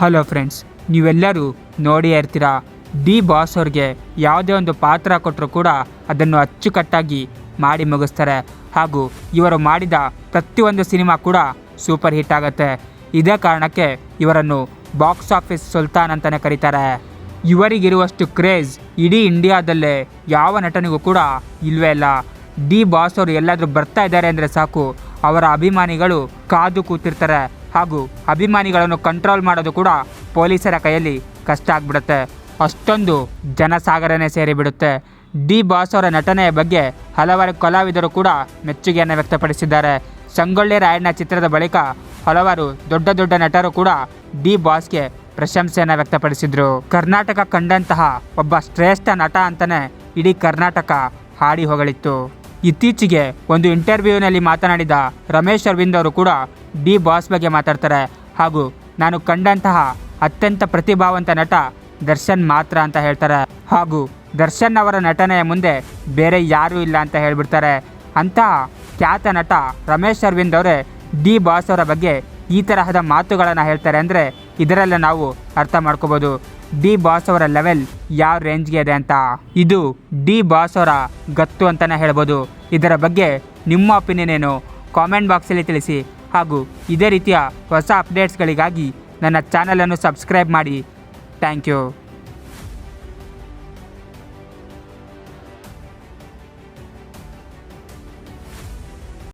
Hello friends, ನೀವೆಲ್ಲರೂ ನೋಡಿಯೇ ಇರ್ತೀರಾ? ಡಿ ಬಾಸ್ ಅವ್ರಿಗೆ ಯಾವುದೇ ಒಂದು ಪಾತ್ರ ಕೊಟ್ಟರು ಕೂಡ ಅದನ್ನು ಅಚ್ಚುಕಟ್ಟಾಗಿ ಮಾಡಿ ಮುಗಿಸ್ತಾರೆ. ಹಾಗೂ ಇವರು ಮಾಡಿದ ಪ್ರತಿಯೊಂದು ಸಿನಿಮಾ ಕೂಡ ಸೂಪರ್ ಹಿಟ್ ಆಗುತ್ತೆ. ಇದೇ ಕಾರಣಕ್ಕೆ ಇವರನ್ನು ಬಾಕ್ಸ್ ಆಫೀಸ್ ಸುಲ್ತಾನ್ ಅಂತಲೇ ಕರೀತಾರೆ. ಇವರಿಗಿರುವಷ್ಟು ಕ್ರೇಜ್ ಇಡೀ ಇಂಡಿಯಾದಲ್ಲೇ ಯಾವ ನಟನಿಗೂ ಕೂಡ ಇಲ್ವೇ ಇಲ್ಲ. ಡಿ ಬಾಸ್ ಅವರು ಎಲ್ಲಾದರೂ ಬರ್ತಾ ಇದ್ದಾರೆ ಅಂದರೆ ಸಾಕು, ಅವರ ಅಭಿಮಾನಿಗಳು ಕಾದು ಕೂತಿರ್ತಾರೆ. ಹಾಗೂ ಅಭಿಮಾನಿಗಳನ್ನು ಕಂಟ್ರೋಲ್ ಮಾಡೋದು ಕೂಡ ಪೊಲೀಸರ ಕೈಯಲ್ಲಿ ಕಷ್ಟ ಆಗ್ಬಿಡುತ್ತೆ. ಅಷ್ಟೊಂದು ಜನಸಾಗರನೇ ಸೇರಿಬಿಡುತ್ತೆ. ಡಿ ಬಾಸ್ ಅವರ ನಟನೆಯ ಬಗ್ಗೆ ಹಲವಾರು ಕಲಾವಿದರು ಕೂಡ ಮೆಚ್ಚುಗೆಯನ್ನು ವ್ಯಕ್ತಪಡಿಸಿದ್ದಾರೆ. ಸಂಗೊಳ್ಳಿ ರಾಯಣ್ಣ ಚಿತ್ರದ ಬಳಿಕ ಹಲವಾರು ದೊಡ್ಡ ದೊಡ್ಡ ನಟರು ಕೂಡ ಡಿ ಬಾಸ್ಗೆ ಪ್ರಶಂಸೆಯನ್ನು ವ್ಯಕ್ತಪಡಿಸಿದರು. ಕರ್ನಾಟಕ ಕಂಡಂತಹ ಒಬ್ಬ ಶ್ರೇಷ್ಠ ನಟ ಅಂತಲೇ ಇಡೀ ಕರ್ನಾಟಕ ಹಾಡಿ ಹೊಗಳಿತ್ತು. ಇತ್ತೀಚೆಗೆ ಒಂದು ಇಂಟರ್ವ್ಯೂನಲ್ಲಿ ಮಾತನಾಡಿದ ರಮೇಶ್ ಅರವಿಂದ್ ಅವರು ಕೂಡ ಡಿ ಬಾಸ್ ಬಗ್ಗೆ ಮಾತಾಡ್ತಾರೆ. ಹಾಗೂ ನಾನು ಕಂಡಂತಹ ಅತ್ಯಂತ ಪ್ರತಿಭಾವಂತ ನಟ ದರ್ಶನ್ ಮಾತ್ರ ಅಂತ ಹೇಳ್ತಾರೆ. ಹಾಗೂ ದರ್ಶನ್ ಅವರ ನಟನೆಯ ಮುಂದೆ ಬೇರೆ ಯಾರೂ ಇಲ್ಲ ಅಂತ ಹೇಳಿಬಿಡ್ತಾರೆ. ಅಂತಹ ಖ್ಯಾತ ನಟ ರಮೇಶ್ ಅರವಿಂದ್ ಅವರೇ ಡಿ ಬಾಸ್ ಅವರ ಬಗ್ಗೆ ಈ ತರಹದ ಮಾತುಗಳನ್ನು ಹೇಳ್ತಾರೆ ಅಂದರೆ ಇದರಲ್ಲ ನಾವು ಅರ್ಥ ಮಾಡ್ಕೋಬೋದು. ಡಿ ಬಾಸ್ ಅವರ ಲೆವೆಲ್ ಯಾವ ರೇಂಜ್ಗೆ ಇದೆ ಅಂತ. ಇದು ಡಿ ಬಾಸ್ ಅವರ ಗತ್ತು ಅಂತಲೇ ಹೇಳ್ಬೋದು. ಇದರ ಬಗ್ಗೆ ನಿಮ್ಮ ಒಪಿನಿಯನ್ ಏನು? ಕಾಮೆಂಟ್ ಬಾಕ್ಸಲ್ಲಿ ತಿಳಿಸಿ. ಹಾಗೂ ಇದೇ ರೀತಿಯ ಹೊಸ ಅಪ್ಡೇಟ್ಸ್ಗಳಿಗಾಗಿ ನನ್ನ ಚಾನಲನ್ನು ಸಬ್ಸ್ಕ್ರೈಬ್ ಮಾಡಿ. Thank you.